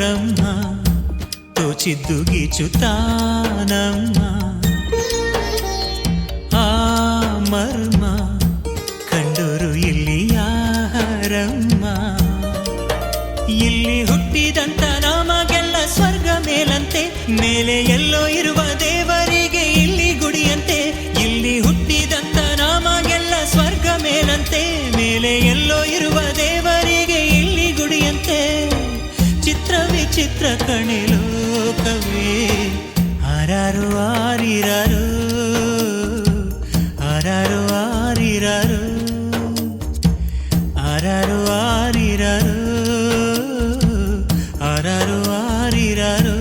బ్రహ్మ తోచిద్దుగిచుతానమ్మ ఆ మర్మ ಕಂಡೂರು ಇಲ್ಲಿ ಯಾರಮ್ಮ ಇಲ್ಲಿ ಹುಟ್ಟಿದಂತ ನಮಗೆಲ್ಲ ಸ್ವರ್ಗ ಮೇಲಂತೆ ಮೇಲೆ ಎಲ್ಲೋ ಇರುವ ದೇವರಿಗೆ ಇಲ್ಲಿ ಗುಡಿಯಂತೆ ಇಲ್ಲಿ ಹುಟ್ಟಿದಂತ ನಮಗೆಲ್ಲ ಸ್ವರ್ಗ ಮೇಲಂತೆ ಮೇಲೆ ಎಲ್ಲೋ ಇರುವ ಚಿತ್ರಕಣಿಲೋಕವೇ ಆರಾರು ಆರಿರಾರು ಆರಾರು ಆರಿರಾರು ಆರಾರು ಆರಿರಾರು ಆರಾರು ಆರಿರಾರು